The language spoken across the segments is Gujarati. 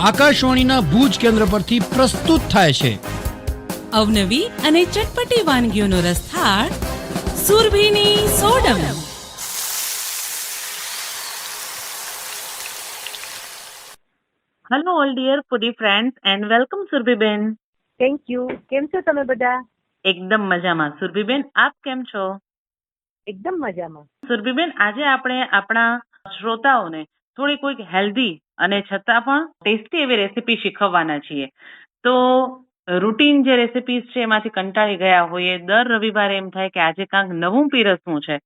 આકાશવાણીના ભુજ કેન્દ્ર પરથી પ્રસ્તુત થાય છે. અવનવી અને ચટપટી વાનગીઓનો રસથાળ સુરભીની સોડમ. Hello all dear foodie friends and welcome Surbhiben thank you કેમ છો તમે બધા? એકદમ મજામાં. સુરભીબેન આપ કેમ છો? એકદમ મજામાં. સુરભીબેન આજે આપણે આપણા શ્રોતાઓને થોડી કોઈક હેલ્ધી અને છતાં પણ ટેસ્ટી એવી રેસીપી શીખવવાના છીએ. તો રૂટીન જે રેસીપીઝ છે એમાંથી કંટાળી ગયા હોઈએ, દર રવિવારે એમ થાય કે આજે કાંઈક નવું પીરસવું છે.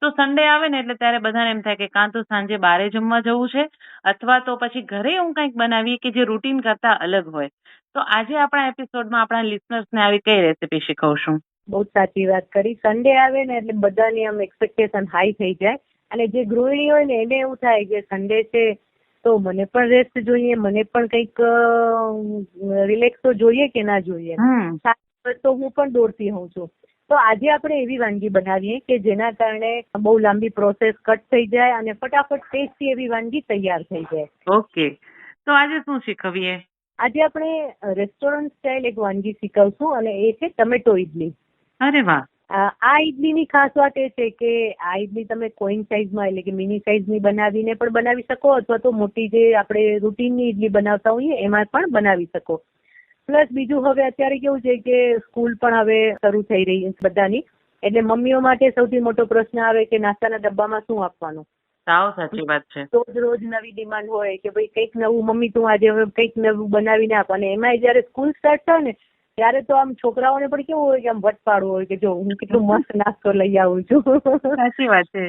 તો સન્ડે આવે ને એટલે ત્યારે બધાને એમ થાય કે કાં તો સાંજે બારે જમવા જવું છે, અથવા તો પછી ઘરે હું કંઈક બનાવીએ કે જે રૂટીન કરતા અલગ હોય. તો આજે આપણા એપિસોડમાં આપણા લિસનર્સને આવી કઈ રેસીપી શીખવશું? બહુ સાચી વાત કરી. સન્ડે આવે ને એટલે બધાની આમ એક્સપેક્ટેશન હાઈ થઈ જાય. અને જે ગૃહિણી હોય ને એને એવું થાય કે સન્ડે છે તો મને પણ રેસ્ટ જોઈએ મને પણ કંઈક રિલેક્સ તો જોઈએ કે ના જોઈએ? તો હું પણ દોડતી હોઉં છું. તો આજે આપણે એવી વાનગી બનાવીએ કે જેના કારણે બહુ લાંબી પ્રોસેસ કટ થઈ જાય અને ફટાફટ ટેસ્ટી એવી વાનગી તૈયાર થઈ જાય. ઓકે. તો આજે શું શીખવીએ? આજે આપણે રેસ્ટોરન્ટ સ્ટાઇલ એક વાનગી શીખવશું અને એ છે ટમેટો ઇડલી અરે વાહ. આ ઇડલીની ખાસ વાત એ છે કે આ ઇડલી તમે કોઈન સાઇઝમાં એટલે કે મિની સાઇઝની બનાવીને પણ બનાવી શકો અથવા તો મોટી જે આપણે રૂટીનની ઇડલી બનાવતા હોઈએ એમાં પણ બનાવી શકો. પ્લસ બીજું હવે અત્યારે કેવું છે કે સ્કૂલ પણ હવે શરૂ થઈ રહી છે બધાની. એટલે મમ્મીઓ માટે સૌથી મોટો પ્રશ્ન આવે કે નાસ્તાના ડબ્બામાં શું આપવાનું? સાવ સાચી વાત છે. રોજ રોજ નવી ડિમાન્ડ હોય કે ભાઈ કંઈક નવું મમ્મી તું આજે હવે કંઈક નવું બનાવીને આપ. અને એમાંય જયારે સ્કૂલ સ્ટાર્ટ થાય ને ત્યારે તો આમ છોકરાઓને પણ કેવું હોય કે આમ વટપાડવું હોય કે જો હું કેટલું મસ્ત નાસ્તો લઈ આવું છું. સાચી વાત છે.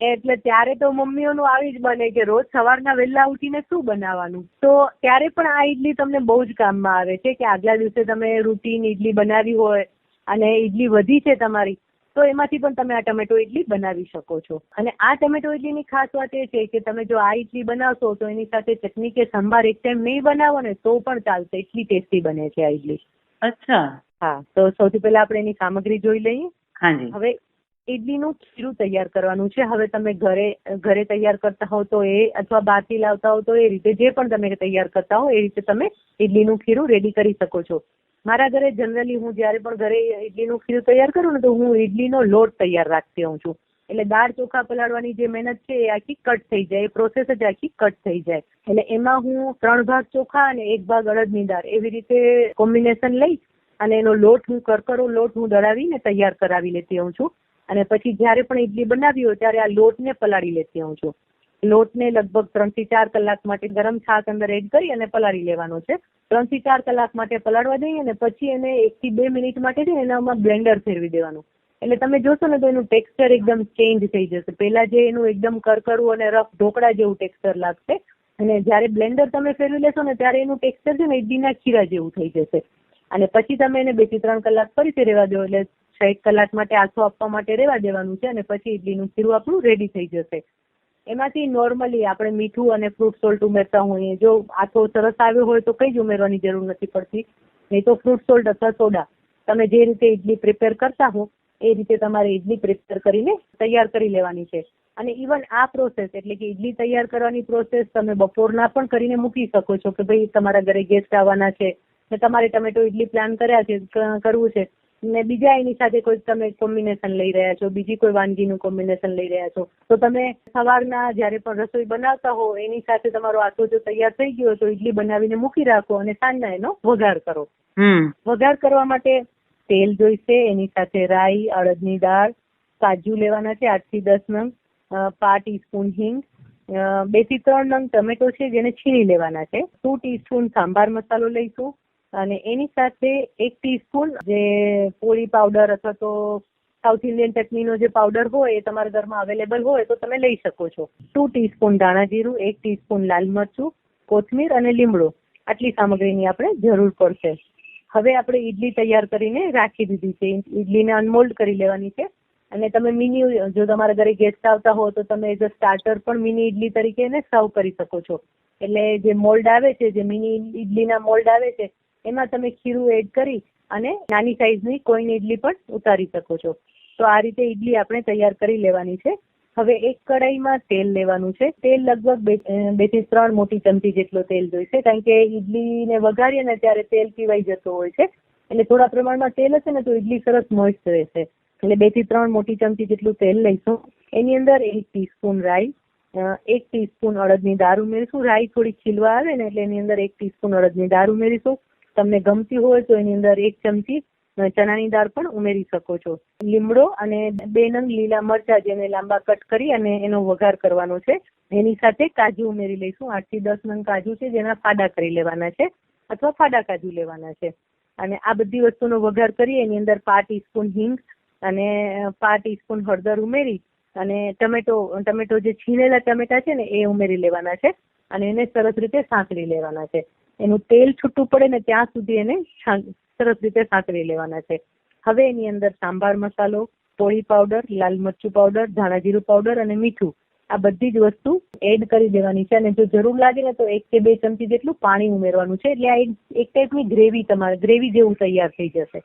એટલે ત્યારે તો મમ્મીઓનું આવી જ બને કે રોજ સવારના વહેલા ઉઠીને શું બનાવવાનું. તો ત્યારે પણ આ ઈડલી તમને બહુ જ કામમાં આવે છે કે આગલા દિવસે તમે રૂટીન ઈડલી બનાવી હોય અને ઈડલી વધી છે તમારી તો એમાંથી પણ તમે આ ટમેટો ઈડલી બનાવી શકો છો. અને આ ટમેટો ઈડલીની ખાસ વાત એ છે કે તમે જો આ ઈડલી બનાવશો તો એની સાથે ચટણી કે સંભાર એક ટાઈમ નહીં બનાવો ને તો પણ ચાલશે. એટલી ટેસ્ટી બને છે આ ઇડલી અચ્છા. હા તો સૌથી પહેલા આપણે એની સામગ્રી જોઈ લઈએ. હાજી. હવે ઇડલીનું ખીરું તૈયાર કરવાનું છે. હવે તમે ઘરે ઘરે તૈયાર કરતા હો તો એ અથવા બહારથી લાવતા હો તો એ રીતે જે પણ તમે તૈયાર કરતા હો એ રીતે તમે ઇડલીનું ખીરું રેડી કરી શકો છો. મારા ઘરે જનરલી હું જ્યારે પણ ઘરે ઇડલીનું ખીરું તૈયાર કરું ને તો હું ઇડલીનો લોટ તૈયાર રાખતી હોઉં છું. એટલે દાળ ચોખા પલાળવાની જે મહેનત છે એ આખી કટ થઈ જાય, એ પ્રોસેસ જ આખી કટ થઈ જાય. એટલે એમાં હું ત્રણ ભાગ ચોખા અને એક ભાગ અડદની દાળ એવી રીતે કોમ્બિનેશન લઈ અને એનો લોટ હું, કરકરો લોટ હું દળાવીને તૈયાર કરાવી લેતી હોઉં છું. અને પછી જ્યારે પણ ઇડલી બનાવી હોય ત્યારે આ લોટને પલાળી લેતી હોઉં છું. લોટને લગભગ ત્રણથી ચાર કલાક માટે ગરમ છાશ અંદર એડ કરી અને પલાળી લેવાનો છે. ત્રણથી ચાર કલાક માટે પલાળવા દઈએ અને પછી એને એક થી બે મિનિટ માટે છે એનામાં બ્લેન્ડર ફેરવી દેવાનું. એટલે તમે જોશો ને તો એનું ટેક્સચર એકદમ ચેન્જ થઈ જશે. પહેલા જે એનું એકદમ કરકરું અને રફ ઢોકળા જેવું ટેક્સચર લાગશે. અને જ્યારે બ્લેન્ડર તમે ફેરવી લેશો ને ત્યારે એનું ટેક્સચર છે ને ઇડલીના ખીરા જેવું થઈ જશે. અને પછી તમે એને બેથી ત્રણ કલાક ફરીથી રહેવા દો. એટલે છ એક કલાક માટે આથો આપવા માટે રહેવા દેવાનું છે અને પછી ઇડલીનું ખીરું આપણું રેડી થઈ જશે. એમાંથી નોર્મલી આપણે મીઠું અને ફ્રૂટ સોલ્ટ ઉમેરતા હોઈએ. જો આથો સરસ આવ્યો હોય તો કંઈ જ ઉમેરવાની જરૂર નથી પડતી. નહીં તો ફ્રૂટ સોલ્ટ અથવા સોડા. તમે જે રીતે ઇડલી પ્રિપેર કરતા હો એ રીતે તમારે ઇડલી પ્રિપેર કરીને તૈયાર કરી લેવાની છે. અને ઇવન આ પ્રોસેસ એટલે કે ઇડલી તૈયાર કરવાની પ્રોસેસ તમે બપોરના પણ કરીને મૂકી શકો છો કે ભાઈ તમારા ઘરે ગેસ્ટ આવવાના છે ને તમારે ટમેટો ઇડલી પ્લાન કર્યા છે કરવું છે ને બીજા એની સાથે કોઈ તમે કોમ્બિનેશન લઈ રહ્યા છો બીજી કોઈ વાનગીનું કોમ્બિનેશન લઈ રહ્યા છો. તો તમે સવારના જ્યારે પણ રસોઈ બનાવતા હો એની સાથે તમારો આટો જો તૈયાર થઈ ગયો તો ઇડલી બનાવીને મૂકી રાખો અને સાંજના એનો વઘાર કરો. વઘાર કરવા માટે તેલ જોઈશે એની સાથે રાઈ અડદની દાળ કાજુ લેવાના છે આઠથી દસ નંગ અ, પા ટીસ્પૂન હિંગ બેથી ત્રણ નંગ ટમેટો છે જેને છીણી લેવાના છે. ટુ ટીસ્પૂન સાંભાર મસાલો લઈશું અને એની સાથે એક ટીસ્પૂન જે પોળી પાવડર અથવા તો સાઉથ ઇન્ડિયન ચટણીનો જે પાવડર હોય એ તમારા ઘરમાં અવેલેબલ હોય તો તમે લઈ શકો છો. ટુ ટીસ્પૂન ધાણા જીરું એક ટીસ્પૂન લાલ મરચું કોથમીર અને લીમડો. આટલી સામગ્રીની આપણે જરૂર પડશે. હવે આપણે ઈડલી તૈયાર કરીને રાખી દીધી છે. ઈડલીને અનમોલ્ડ કરી લેવાની છે. અને તમે મિની જો તમારા ઘરે ગેસ્ટ આવતા હો તો તમે એઝ અ સ્ટાર્ટર પણ મિની ઈડલી તરીકે એને સર્વ કરી શકો છો. એટલે જે મોલ્ડ આવે છે, જે મિની ઈડલીના મોલ્ડ આવે છે, એમાં તમે ખીરું એડ કરી અને નાની સાઇઝની કોઈની ઈડલી પણ ઉતારી શકો છો. તો આ રીતે ઈડલી આપણે તૈયાર કરી લેવાની છે. હવે એક કડાઈમાં તેલ લેવાનું છે. તેલ લગભગ બેથી ત્રણ મોટી ચમચી જેટલો તેલ જોઈશે. કારણ કે ઈડલીને વઘારીએ ને ત્યારે તેલ પીવાઈ જતો હોય છે. એટલે થોડા પ્રમાણમાં તેલ હશે ને તો ઈડલી સરસ મોઇસ્ટ રહેશે. એટલે બેથી ત્રણ મોટી ચમચી જેટલું તેલ લઈશું. એની અંદર એક ટીસ્પૂન રાઈ એક ટીસ્પૂન અડદની દાળ ઉમેરીશું. રાઈ થોડી છીલવા આવે ને એટલે એની અંદર એક ટીસ્પૂન અડદની દાળ ઉમેરીશું. તમને ગમતી હોય તો એની અંદર એક ચમચી ચણાની દાળ પણ ઉમેરી શકો છો. લીમડો અને બે નંગ લીલા મરચા જેને લાંબા કટ કરી અને એનો વઘાર કરવાનો છે. એની સાથે કાજુ ઉમેરી લઈશું. આઠથી દસ નંગ કાજુ છે જેના ફાડા કરી લેવાના છે અથવા ફાડા કાજુ લેવાના છે. અને આ બધી વસ્તુનો વઘાર કરી એની અંદર પાંચ ટીસ્પૂન હિંગ અને પાંચ ટીસ્પૂન હળદર ઉમેરી અને ટમેટો ટમેટો જે છીણેલા ટમેટા છે ને એ ઉમેરી લેવાના છે અને એને સરસ રીતે સાંકળી લેવાના છે. એનું તેલ છૂટું પડે ને ત્યાં સુધી એને સરસ રીતે સાંકળી લેવાના છે. હવે એની અંદર સાંભાર મસાલો પોળી પાવડર લાલ મરચું પાવડર ધાણા જીરું પાવડર અને મીઠું. આ બધી જ વસ્તુ એડ કરી દેવાની છે અને જો જરૂર લાગે ને તો એક કે બે ચમચી જેટલું પાણી ઉમેરવાનું છે. એટલે આ એક એક ટાઈપની ગ્રેવી તમારે ગ્રેવી જેવું તૈયાર થઈ જશે.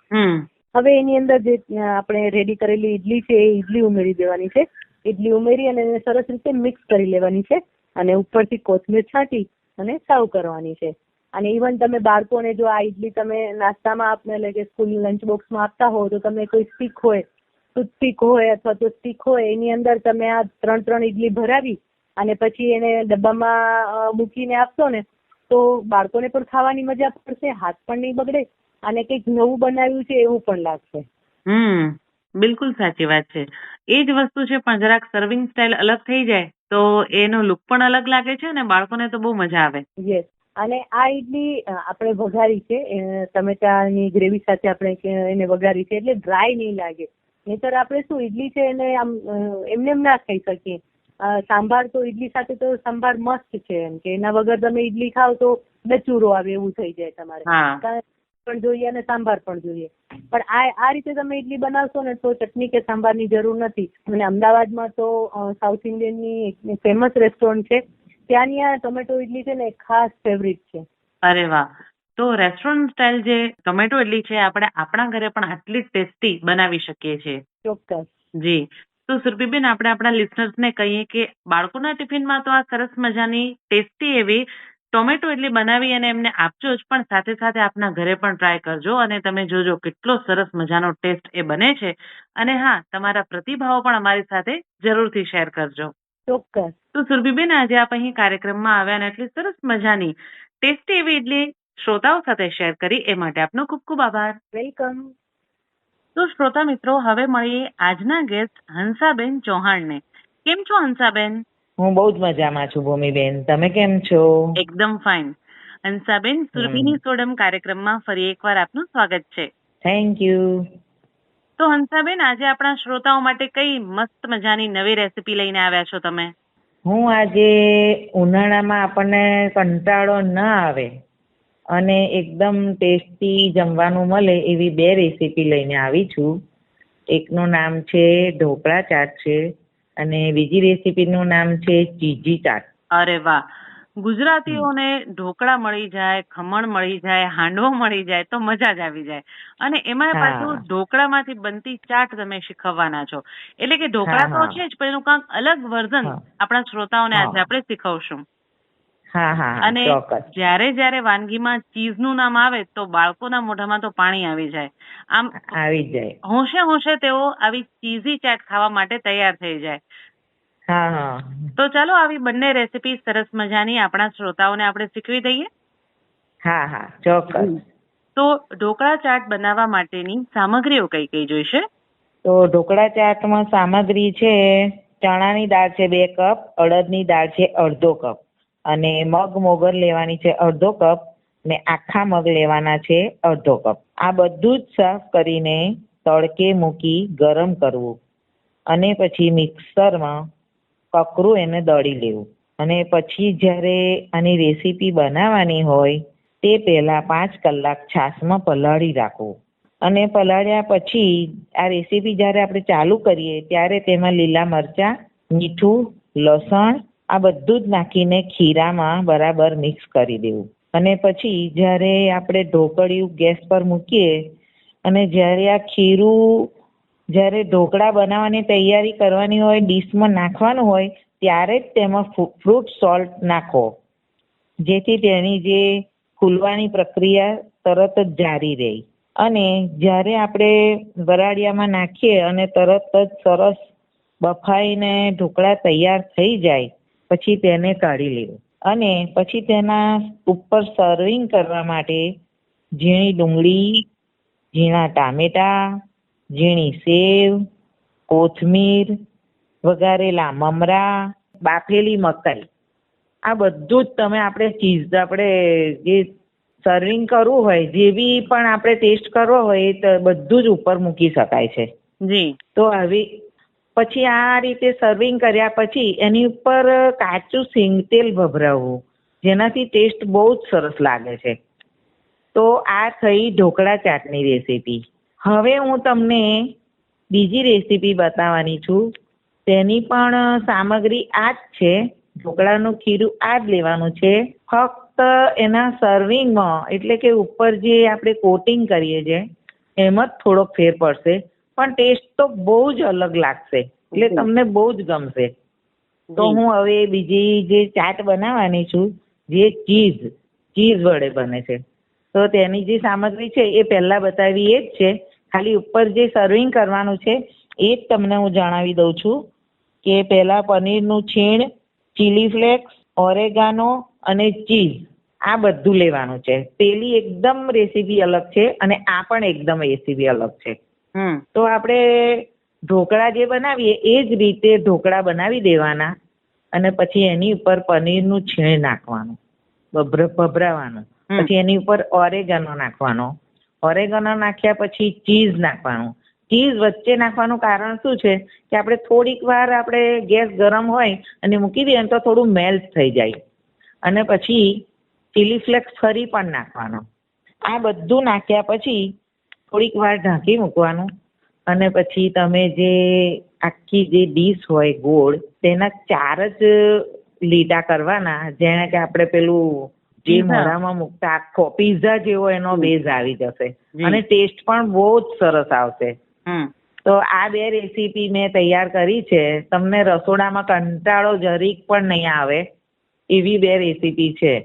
હવે એની અંદર જે આપણે રેડી કરેલી ઈડલી છે એ ઈડલી ઉમેરી દેવાની છે. ઈડલી ઉમેરી અને સરસ રીતે મિક્સ કરી લેવાની છે અને ઉપરથી કોથમીર છાંટી અને સાવ કરવાની છે. અને ઇવન તમે બાળકોને જો આ ઈડલી તમે નાસ્તામાં આપને એટલે કે સ્કૂલ લંચ બોક્સમાં આપતા હો તો તમે કોઈ સ્ટીક હોય ટૂથપીક હોય અથવા તો સ્ટીક હોય એની અંદર તમે આ ત્રણ ત્રણ ઈડલી ભરાવી અને પછી એને ડબ્બામાં મૂકીને આપશો ને તો બાળકોને પણ ખાવાની મજા પડશે હાથ પણ નહીં બગડે અને કંઈક નવું બનાવ્યું છે એવું પણ લાગશે. હમ બિલકુલ સાચી વાત છે. એ જ વસ્તુ છે પણ જરાક સર્વિંગ સ્ટાઇલ અલગ થઈ જાય તો એનો લુક પણ અલગ લાગે છે અને બાળકોને તો બહુ મજા આવે. યસ અને આ ઈડલી આપણે વઘારી છે. ટમેટાની ગ્રેવી સાથે આપણે એને વઘારી છે. એટલે ડ્રાય નહીં લાગે. નહીતર આપણે શું ઈડલી છે એને આમ એમને એમ ના ખાઈ શકીએ. સાંભાર તો ઈડલી સાથે તો સંભાર મસ્ત છે એમ કે એના વગર તમે ઈડલી ખાવ તો ડચુરો આવે એવું થઈ જાય તમારે. પણ જોઈએ અને સાંભાર પણ જોઈએ. પણ આ આ રીતે તમે ઈડલી બનાવશો ને તો ચટણી કે સાંભારની જરૂર નથી. અને અમદાવાદમાં તો સાઉથ ઇન્ડિયનની ફેમસ રેસ્ટોરન્ટ છે. ત્યાંની આ ટોમેટો ઇડલી છે ને ખાસ ફેવરિટ છે. અરે વાહ. તો રેસ્ટોરન્ટ સ્ટાઇલ જે ટોમેટો ઇડલી છે આપણે આપણા ઘરે પણ આટલી ટેસ્ટી બનાવી શકીએ છીએ. ચોક્કસ. જી. તો સુરભીબેન આપણે આપણા listeners ને કહીએ કે બાળકોના ટિફિનમાં તો આ સરસ મજાની ટેસ્ટી એવી ટોમેટો ઇડલી બનાવી અને એમને આપજો જ પણ સાથે સાથે આપના ઘરે પણ ટ્રાય કરજો અને તમે જોજો કેટલો સરસ મજાનો ટેસ્ટ એ બને છે. અને હા તમારા પ્રતિભાવો પણ અમારી સાથે જરૂરથી શેર કરજો. ચોક્કસ. તો સુરભીબેન આજે આપ અહીં કાર્યક્રમમાં આવ્યા અને એટલી સરસ મજાની ટેસ્ટી એવી ઇડલી શ્રોતાઓ સાથે શેર કરી એ માટે આપનો ખૂબ ખૂબ આભાર. વેલકમ. તો શ્રોતા મિત્રો હવે મળીએ આજના ગેસ્ટ હંસાબેન ચૌહાણને. કેમ છો હંસાબેન? હું બહુ જ મજામાં છું ભૂમિબેન. તમે કેમ છો? એકદમ ફાઇન. હંસાબેન સુરભીની સોડમ કાર્યક્રમમાં ફરી એકવાર આપનું સ્વાગત છે. Thank you. તો હંસાબેન આજે આપણા શ્રોતાઓ માટે કઈ મસ્ત મજાની નવી રેસીપી લઈને આવ્યા છો તમે? હું આજે ઉનાળામાં આપણને કંટાળો ન આવે અને એકદમ ટેસ્ટી જમવાનું મળે એવી બે રેસીપી લઈને આવી છું. એકનું નામ છે ઢોકળા ચાટ છે અને બીજી રેસીપીનું નામ છે ચીજી ચાટ. અરે વાહ! ગુજરાતીઓને ઢોકળા મળી જાય ખમણ મળી જાય હાંડવો મળી જાય તો મજા જ આવી જાય. અને એમાં. પાછું ઢોકળામાંથી બનતી ચાટ તમે શીખવવાના છો. એટલે કે ઢોકળા તો. છે જ પણ એનું કાંક અલગ વર્ઝન આપણા શ્રોતાઓને આજે આપણે શીખવશું. અને જ્યારે જ્યારે વાનગીમાં ચીઝનું નામ આવે તો બાળકોના મોઢામાં તો પાણી આવી જાય. આમ આવી જાય. હોંશે હોંશે તેઓ આવી ચીઝી ચાટ ખાવા માટે તૈયાર થઈ જાય. હા હા. તો ચાલો આવી બંને રેસીપી સરસ મજાની આપણા શ્રોતાઓને આપણે શીખવી દઈએ. હા હા. ચોક્કસ. તો ઢોકળા ચાટ બનાવવા માટેની સામગ્રીઓ કઈ કઈ જોઈશે? તો ઢોકળા ચાટમાં સામગ્રી છે ચણાની દાળ છે બે કપ અડદની દાળ છે અડધો કપ. અને મગ મોગર લેવાની છે અડધો કપ ને આખા મગ લેવાના છે અડધો કપ. આ બધું જ સાફ કરીને તડકે મૂકી ગરમ કરવું. અને પછી મિક્સરમાં કકરું એને દળી લેવું. અને પછી જ્યારે આની રેસીપી બનાવવાની હોય, તે પહેલાં પાંચ કલાક છાશમાં પલાળી રાખવું. અને પલાળ્યા પછી આ રેસીપી જ્યારે આપણે ચાલુ કરીએ, ત્યારે તેમાં લીલા મરચાં, મીઠું, લસણ, આ બધું જ નાખીને ખીરામાં બરાબર મિક્સ કરી દેવું. અને પછી જ્યારે આપણે ઢોકળિયું ગેસ પર મૂકીએ, અને જ્યારે આ ખીરું જ્યારે ઢોકળા બનાવવાની તૈયારી કરવાની હોય, ડીશમાં નાખવાનું હોય, ત્યારે જ તેમાં ફ્રૂટ સોલ્ટ નાખો. જેથી તેની જે ફૂલવાની પ્રક્રિયા તરત જ જારી રહે. અને જ્યારે આપણે વરાળિયામાં નાખીએ અને તરત જ સરસ બફાઈને ઢોકળા તૈયાર થઈ જાય, પછી તેને કાઢી લેવું. અને પછી તેના ઉપર સર્વિંગ કરવા માટે ઝીણી ડુંગળી, ઝીણા ટામેટા ઝીણી સેવ કોથમીર વઘારેલા મમરા બાફેલી મકાઈ. આ બધું જ તમે આપણે ચીઝ આપણે જે સર્વિંગ કરવું હોય જે બી પણ આપણે ટેસ્ટ કરવો હોય એ બધું જ ઉપર મૂકી શકાય છે. જી. તો આવી પછી આ રીતે સર્વિંગ કર્યા પછી એની ઉપર કાચું સિંગતેલ ભભરાવવું જેનાથી ટેસ્ટ બહુ જ સરસ લાગે છે. તો આ થઈ ઢોકળા ચાટની રેસીપી હવે હું તમને બીજી રેસીપી બતાવવાની છું. તેની પણ સામગ્રી આ જ છે. ઢોકળાનું ખીરું આ જ લેવાનું છે. ફક્ત એના સર્વિંગમાં એટલે કે ઉપર જે આપણે કોટિંગ કરીએ છીએ એમાં જ થોડોક ફેર પડશે. પણ ટેસ્ટ તો બહુ જ અલગ લાગશે. એટલે તમને બહુ જ ગમશે. તો હું હવે બીજી જે ચાટ બનાવવાની છું જે ચીઝ ચીઝ વડે બને છે. તો તેની જે સામગ્રી છે એ પહેલા બતાવી એ જ છે. ખાલી ઉપર જે સર્વિંગ કરવાનું છે એ જ તમને હું જણાવી દઉં છું કે પહેલાં પનીરનું છીણ ચીલી ફ્લેક્સ ઓરેગાનો અને ચીઝ આ બધું લેવાનું છે. પેલી એકદમ રેસીપી અલગ છે અને આ પણ એકદમ રેસીપી અલગ છે. તો આપણે ઢોકળા જે બનાવીએ એ જ રીતે ઢોકળા બનાવી દેવાના અને પછી એની ઉપર પનીરનું છીણ નાખવાનું ભભર ભભરાવાનું પછી એની ઉપર ઓરેગાનો નાખવાનો. ઓરેગાનો નાખ્યા પછી ચીઝ નાખવાનું. ચીઝ વચ્ચે નાખવાનું કારણ શું છે કે આપણે થોડીક વાર આપણે ગેસ ગરમ હોય અને મૂકી દઈએ ને તો થોડું મેલ્ટ થઈ જાય. અને પછી ચીલી ફ્લેક્સ ફરી પણ નાખવાનો. આ બધું નાખ્યા પછી થોડીક વાર ઢાંકી મૂકવાનું. અને પછી તમે જે આખી જે ડીશ હોય ગોળ, તેના ચાર જ લીટા કરવાના. જેને કે આપણે પેલું જે. મોઢામાં મુકતા આખો પીઝા જેવો એનો બેઝ આવી જશે. અને ટેસ્ટ પણ બહુ જ સરસ આવશે. તો આ બે રેસીપી મેં તૈયાર કરી છે. તમને રસોડામાં કંટાળો જરીક પણ નહીં આવે એવી બે રેસીપી છે.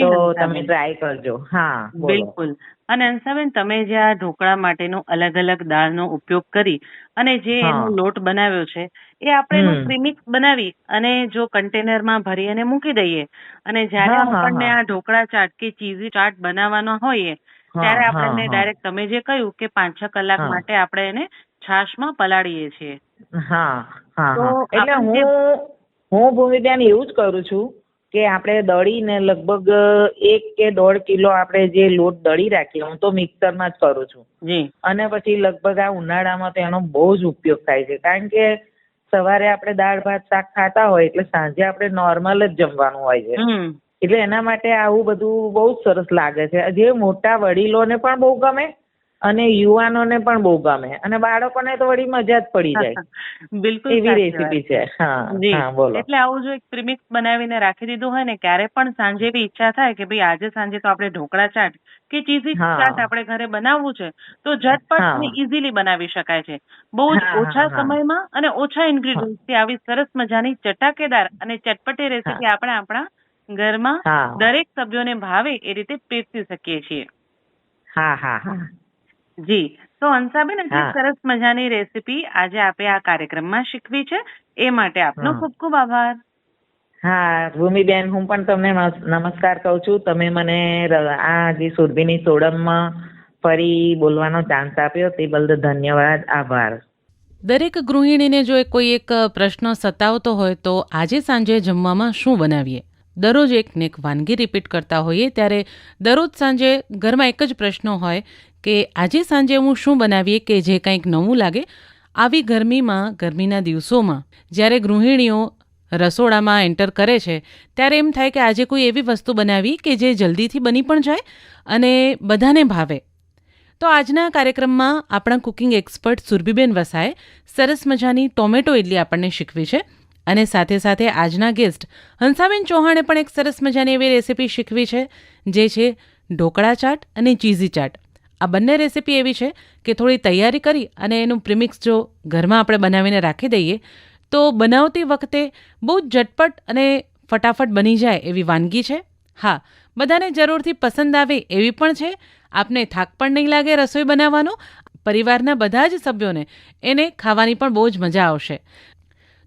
તો તમે ટ્રાય કરજો. હા બિલકુલ. અને અંશાબેન તમે જે આ ઢોકળા માટેનો અલગ અલગ દાળનો ઉપયોગ કરી અને જે હા. એનો લોટ બનાવ્યો છે એ આપણે એનું હમ. પ્રીમિક્સ બનાવી અને જો કન્ટેનરમાં ભરી અને મૂકી દઈએ અને જ્યારે હા, હા, આપણને હા. આ ઢોકળા ચાટ કે ચીઝી ચાટ બનાવવાનો હોઈએ હા, ત્યારે હા, આપણને હા. ડાયરેક્ટ તમે જે કહ્યું કે પાંચ છ કલાક હા. માટે આપણે એને છાશમાં પલાળીએ છીએ હા હા તો હા એટલે હું હું ભૂમિબેન એવું જ કરું છું કે આપણે દળીને લગભગ એક કે દોઢ કિલો આપણે જે લોટ દળી રાખીએ હું તો મિક્સરમાં જ કરું છું. અને પછી લગભગ આ ઉનાળામાં તો એનો બહુ જ ઉપયોગ થાય છે. કારણ કે સવારે આપણે દાળ ભાત શાક ખાતા હોય એટલે સાંજે આપણે નોર્મલ જ જમવાનું હોય છે. એટલે એના માટે આવું બધું બહુ સરસ લાગે છે. જે મોટા વડીલોને પણ બહુ ગમે અને યુવાનોને પણ બહુ ગમે. અને બાળકોને તો વળી મજા જ પડી જાય. બિલકુલ એવી રેસીપી છે. હા બોલો. એટલે આવું જો એક પ્રિમિક્સ બનાવીને રાખી દીધું હોય ને ક્યારે પણ સાંજે બી ઈચ્છા થાય કે ભાઈ આજે સાંજે તો આપણે ઢોકળા ચાટ કે ચીઝી ચાટ આપણે ઘરે બનાવવું છે તો ઝટપટ ઇઝીલી બનાવી શકાય છે. બહુ જ ઓછા સમયમાં અને ઓછા ઇન્ગ્રીડિયન્ટથી આવી સરસ મજાની ચટાકેદાર અને ચટપટી રેસીપી આપણે આપણા ઘરમાં દરેક સભ્યોને ભાવે એ રીતે પીરસી શકીએ છીએ. હા હા હા. જી. તો હંસાબેન એટલી હા. સરસ મજાની રેસીપી આજે આપે આ કાર્યક્રમમાં શીખવી છે. એ માટે આપનો હા. ખૂબ ખૂબ આભાર. હા ભૂમિબેન હું પણ તમને નમસ- નમસ્કાર કહું છું. તમે મને ર- આ જે સુરભીની સોડમમાં ફરી બોલવાનો ચાન્સ આપ્યો તે બદલ ધન્યવાદ આભાર. દરેક ગૃહિણીને જો એ કોઈ એક પ્રશ્ન સતાવતો હોય તો આજે સાંજે જમવામાં શું બનાવીએ? દરરોજ એક ને એક વાનગી રિપીટ કરતા હોઈએ ત્યારે દરરોજ સાંજે ઘરમાં એક જ પ્રશ્ન હોય કે આજે સાંજે હું શું બનાવીએ કે જે કંઈક નવું લાગે આવી ગરમીમાં, ગરમીના દિવસોમાં. જ્યારે ગૃહિણીઓ રસોડામાં એન્ટર કરે છે, ત્યારે એમ થાય કે આજે કોઈ એવી વસ્તુ બનાવી કે જે જલ્દીથી બની પણ જાય અને બધાને ભાવે. તો આજના કાર્યક્રમમાં આપણા કુકિંગ એક્સપર્ટ સુરભીબેન વસાએ સરસ મજાની ટોમેટો ઇડલી આપણને શીખવી છે અને સાથે સાથે આજના ગેસ્ટ હંસાબેન ચૌહાણે પણ એક સરસ મજાની એવી રેસીપી શીખવી છે, જે છે ઢોકળા ચાટ અને ચીઝી ચાટ. આ બંને રેસીપી એવી છે કે થોડી તૈયારી કરી અને એનું પ્રિમિક્સ જો ઘરમાં આપણે બનાવીને રાખી દઈએ, તો બનાવતી વખતે બહુ ઝટપટ અને ફટાફટ બની જાય એવી વાનગી છે. હા, બધાને જરૂરથી પસંદ આવે એવી પણ છે. આપને થાક પણ નહીં લાગે રસોઈ બનાવવાનો. પરિવારના બધા જ સભ્યોને એને ખાવાની પણ બહુ જ મજા આવશે.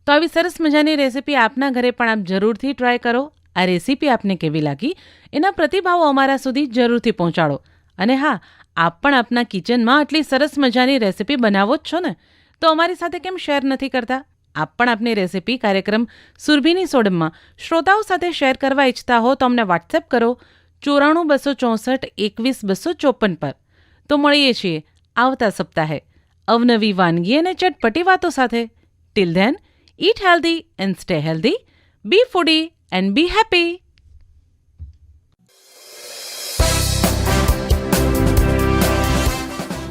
તો આવી સરસ મજાની રેસીપી આપના ઘરે પણ આપ જરૂરથી ટ્રાય કરો. આ રેસીપી આપને કેવી લાગી? એના પ્રતિભાવો અમારા સુધી જરૂરથી પહોંચાડો. અને હા આપ પણ આપના કિચનમાં આટલી સરસ મજાની રેસીપી બનાવો જ છો ને? તો અમારી સાથે કેમ શેર નથી કરતા? આપ પણ આપની રેસીપી કાર્યક્રમ સુરભીની સોડમમાં શ્રોતાઓ સાથે શેર કરવા ઈચ્છતા હો તો અમને વોટ્સએપ કરો ચોરાણું બસો ચોસઠ એકવીસ બસો ચોપન પર. તો મળીએ છીએ આવતા સપ્તાહે અવનવી વાનગી અને ચટપટી વાતો સાથે. Till then eat healthy and stay healthy be foodie and be happy.